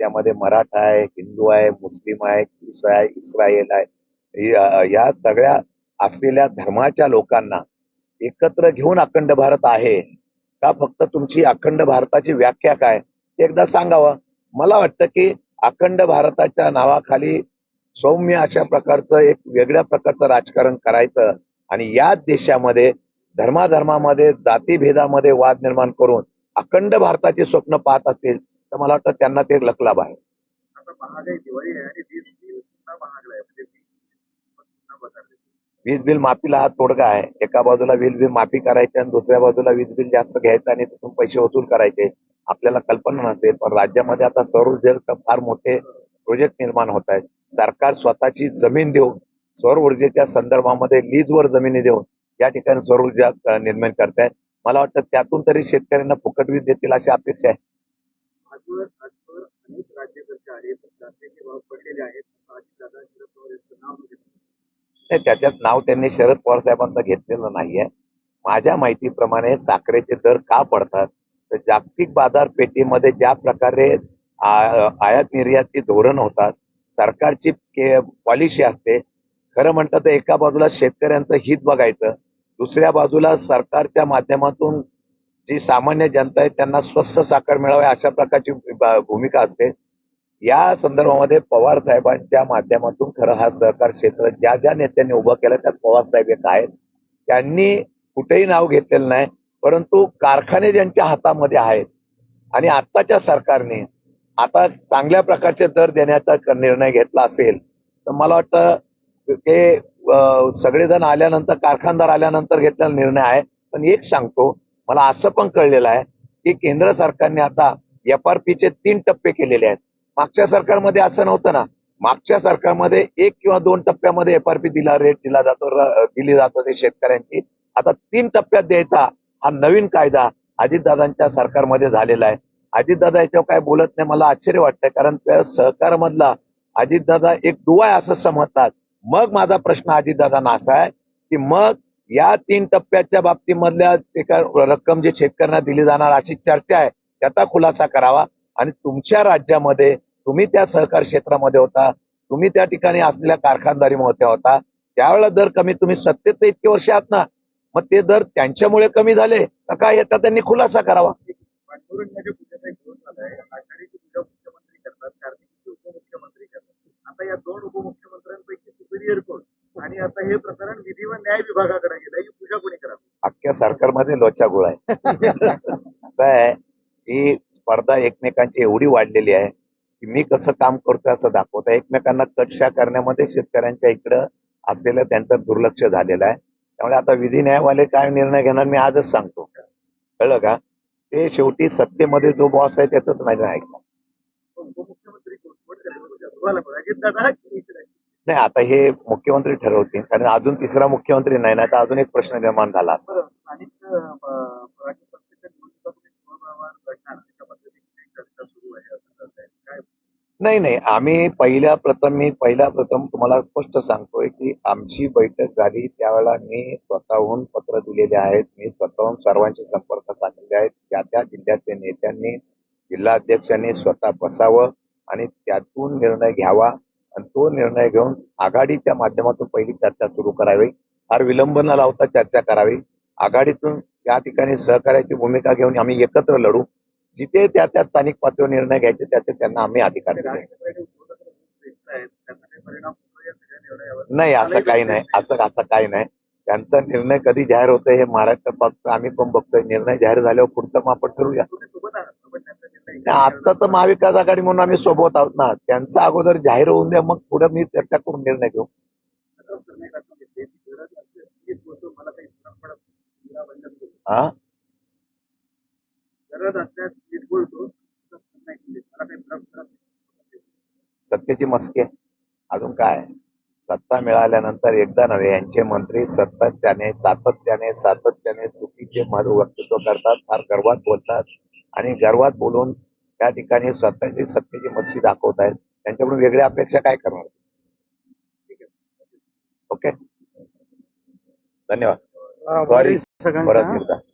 त्यामध्ये मराठा आहे हिंदू आहे मुस्लिम आहे ख्रिस आहे इस्रायल आहे. या- सगळ्या असलेल्या धर्माच्या लोकांना एकत्र घेऊन अखंड भारत आहे का? फक्त तुमची अखंड भारताची व्याख्या काय? ते एकदा सांगावं. मला वाटतं की अखंड भारताच्या नावाखाली सौम्य अशा प्रकारचं एक वेगळ्या प्रकारचं राजकारण करायचं आणि याच देशामध्ये धर्माधर्मामध्ये जातीभेदामध्ये वाद निर्माण करून अखंड भारताचे स्वप्न पाहत असतील तर मला वाटतं त्यांना ते लकलाभ आहे. वीज बिल म्हणजे वीज बिल माफीला हा तोडगा आहे. एका बाजूला वीज बिल माफी करायची आणि दुसऱ्या बाजूला वीज बिल जास्त घ्यायचं आणि तिथून पैसे वसूल करायचे आपल्याला कल्पना नसते पण राज्यामध्ये आता सौर ऊर्जेचे फार मोठे प्रोजेक्ट निर्माण होत आहेत. सरकार स्वतःची जमीन देऊन सौर ऊर्जेच्या संदर्भामध्ये लीजवर जमिनी देऊन या ठिकाणी सौर ऊर्जा निर्माण करतायत मला वाटतं त्यातून तरी शेतकऱ्यांना फुकट वीज देतील अशी अपेक्षा आहे. आजवर आजवर अनेक राज्यकर्ते आले पण भाव पडलेले आहेत. दादा शरद पवार यांचं नाव म्हणजे नाही त्याच्यात नाव त्यांनी शरद पवार साहेबांचं घेतलेलं नाहीये. माझ्या माहितीप्रमाणे साखरेचे दर का पडतात? तर जागतिक बाजारपेठेमध्ये ज्या प्रकारे आ- आयात निर्यातची धोरण होतात सरकारची पॉलिसी असते खरं म्हणतात तर एका बाजूला शेतकऱ्यांचं हित बघायचं दुसऱ्या बाजूला सरकारच्या माध्यमातून जी सामान्य जनता आहे त्यांना स्वस्त साखर मिळावे अशा प्रकारची भूमिका असते. या संदर्भामध्ये पवार साहेबांच्या माध्यमातून खरं हा सहकार क्षेत्र ज्या ज्या नेत्यांनी उभं केलं त्यात पवार साहेब एक आहेत. त्यांनी कुठेही नाव घेतलेलं नाही परंतु कारखाने ज्यांच्या हातामध्ये आहेत आणि आत्ताच्या सरकारने आता चांगल्या प्रकारचे दर देण्याचा निर्णय घेतला असेल तर मला वाटतं ते सगळेजण आल्यानंतर कारखानदार आल्यानंतर घेतलेला निर्णय आहे. पण एक सांगतो मला असं पण कळलेलं आहे की केंद्र सरकारने आता एफआरपीचे तीन टप्पे केलेले आहेत. मागच्या सरकारमध्ये असं नव्हतं ना. मागच्या सरकारमध्ये एक किंवा दोन टप्प्यामध्ये एफआरपी दिला रेट दिला जातो दिली जात होती शेतकऱ्यांची. आता तीन टप्प्यात द्यायचा हा नवीन कायदा अजितदादांच्या सरकारमध्ये झालेला आहे. अजितदादा याच्यावर काय बोलत नाही मला आश्चर्य वाटतंय. कारण त्या सहकारमधला अजितदादा एक दुवा आहे असं समजतात. मग माझा प्रश्न अजितदादांना असा आहे की मग या तीन टप्प्याच्या बाबतीमधल्या एका रक्कम जे शेतकऱ्यांना दिली जाणार अशी चर्चा आहे त्याचा खुलासा करावा. आणि तुमच्या राज्यामध्ये तुम्ही त्या सहकार क्षेत्रामध्ये होता तुम्ही त्या ठिकाणी असलेल्या कारखानदारीमध्ये होता त्यावेळेला दर कमी तुम्ही सत्तेत तर इतके वर्ष आहात ना मग ते दर त्यांच्यामुळे कमी झाले का काय येतात त्यांनी खुलासा करावा पांडुरंगाच्या पूजेचा एक दिवस झाला आहे आषाढीची पूजा मुख्यमंत्री करतात कार्तिकीची उपमुख्यमंत्री करतात आता या दोन उपमुख्यमंत्र्यांपैकी सुपिरियर कोण आणि आता हे प्रकरण विधी व न्याय विभागाकडे गेलं. ही पूजा कोणी करावी? अख्ख्या सरकारमध्ये लोचा गोळ आहे. आहे ही स्पर्धा एकमेकांची एवढी वाढलेली आहे की मी कसं काम करतोय असं दाखवतं एकमेकांना कटशा करण्यामध्ये शेतकऱ्यांच्या इकडं असलेलं त्यांचं दुर्लक्ष झालेलं आहे. त्यामुळे आता विधी न्यायवाले काय निर्णय घेणार मी आजच सांगतो. कळलं का? ते शेवटी सत्तेमध्ये जो बॉस आहे त्याच माझं ऐकणार. पण उपमुख्यमंत्री करेल नाही आता हे मुख्यमंत्री ठरवतील कारण अजून तिसरा मुख्यमंत्री नाही ना तर अजून एक प्रश्न निर्माण झाला. नाही नाही आम्ही पहिल्या प्रथम मी पहिल्या प्रथम तुम्हाला स्पष्ट सांगतोय की आमची बैठक झाली त्यावेळेला मी स्वतःहून पत्र दिलेले आहेत मी स्वतःहून सर्वांशी संपर्क साधलेले आहेत त्या त्या जिल्ह्याच्या नेत्यांनी जिल्हाध्यक्षांनी स्वतः बसावं आणि त्यातून निर्णय घ्यावा. आणि तो निर्णय घेऊन आघाडीच्या माध्यमातून पहिली चर्चा सुरू करावी. फार विलंब न लावता चर्चा करावी. आघाडीतून या ठिकाणी सहकार्याची भूमिका घेऊन आम्ही एकत्र लढू. जिथे त्या त्या स्थानिक पातळीवर निर्णय घ्यायचे त्याचे त्यांना आम्ही अधिकार नाही असं काही नाही. असं असं काही नाही. त्यांचा निर्णय कधी जाहीर होतोय हे महाराष्ट्र बघतो आम्ही पण बघतोय. निर्णय जाहीर झाल्यावर पुढचं मग आपण ठरवूया. आता तर महाविकास आघाडी म्हणून आम्ही सोबत आहोत ना. त्यांचा अगोदर जाहीर होऊन द्या मग पुढे मी चर्चा करून निर्णय घेऊ. हा सत्तेची मस्के. अजून काय? सत्ता मिळाल्यानंतर एकदा नव्हे यांचे मंत्री सातत्याने सातत्याने सातत्याने चुकीचे मत वक्तव्य करतात फार गर्वात बोलतात आणि गर्वात बोलून त्या ठिकाणी स्वतःची सत्तेची मस्ती दाखवत आहेत. त्यांच्याकडून वेगळ्या अपेक्षा काय करणार? ओके. धन्यवाद. सॉरी परत एकदा.